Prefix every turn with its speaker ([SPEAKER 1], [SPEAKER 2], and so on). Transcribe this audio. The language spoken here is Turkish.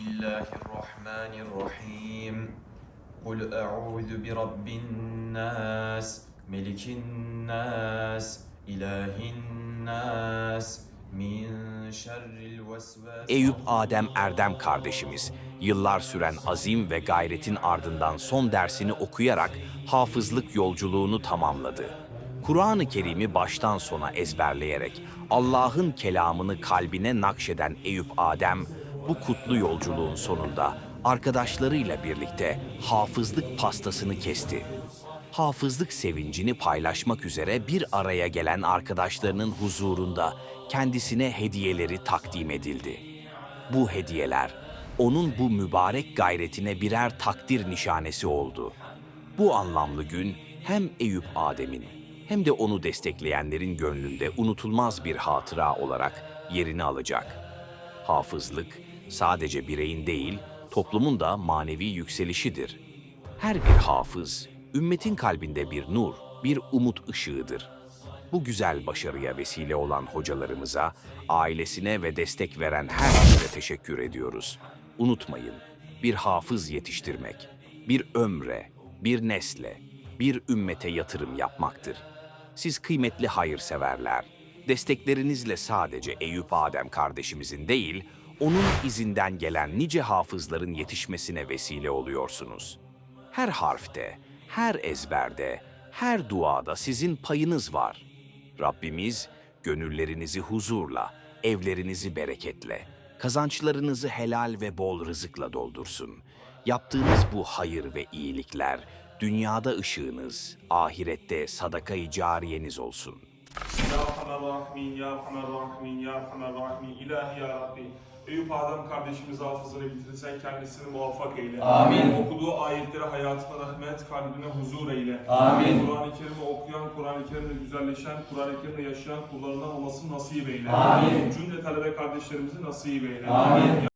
[SPEAKER 1] الله الرحمن الرحيم قل أعوذ برب الناس ملك الناس إله الناس من شر الوسواس
[SPEAKER 2] Eyüp Adem Erdem kardeşimiz yıllar süren azim ve gayretin ardından son dersini okuyarak hafızlık yolculuğunu tamamladı. Kur'an-ı Kerim'i baştan sona ezberleyerek Allah'ın kelamını kalbine nakşeden Eyüp Adem bu kutlu yolculuğun sonunda arkadaşlarıyla birlikte hafızlık pastasını kesti. Hafızlık sevincini paylaşmak üzere bir araya gelen arkadaşlarının huzurunda kendisine hediyeleri takdim edildi. Bu hediyeler onun bu mübarek gayretine birer takdir nişanesi oldu. Bu anlamlı gün hem Eyüp Adem'in hem de onu destekleyenlerin gönlünde unutulmaz bir hatıra olarak yerini alacak. Hafızlık sadece bireyin değil, toplumun da manevi yükselişidir. Her bir hafız, ümmetin kalbinde bir nur, bir umut ışığıdır. Bu güzel başarıya vesile olan hocalarımıza, ailesine ve destek veren herkese teşekkür ediyoruz. Unutmayın, bir hafız yetiştirmek, bir ömre, bir nesle, bir ümmete yatırım yapmaktır. Siz kıymetli hayırseverler, desteklerinizle sadece Eyüp Adem kardeşimizin değil, onun izinden gelen nice hafızların yetişmesine vesile oluyorsunuz. Her harfte, her ezberde, her duada sizin payınız var. Rabbimiz gönüllerinizi huzurla, evlerinizi bereketle, kazançlarınızı helal ve bol rızıkla doldursun. Yaptığınız bu hayır ve iyilikler dünyada ışığınız, ahirette sadaka-i cariyeniz olsun.
[SPEAKER 3] Ya Erhamer Rahimin, Ya Erhamer Rahimin, Ya Erhamer Rahimin, İlahi Ya Rabbi. Eyüp Adem kardeşimiz hafızları bitirirsen kendisini muvaffak eyle.
[SPEAKER 4] Amin.
[SPEAKER 3] Okuduğu ayetleri hayatına rahmet, kalbine huzur eyle.
[SPEAKER 4] Amin.
[SPEAKER 3] Kur'an-ı Kerim'i okuyan, Kur'an-ı Kerim'le güzelleşen, Kur'an-ı Kerim'le yaşayan kullarından olmasını nasip eyle.
[SPEAKER 4] Amin.
[SPEAKER 3] Cümle talebe kardeşlerimizi nasip eyle.
[SPEAKER 4] Amin.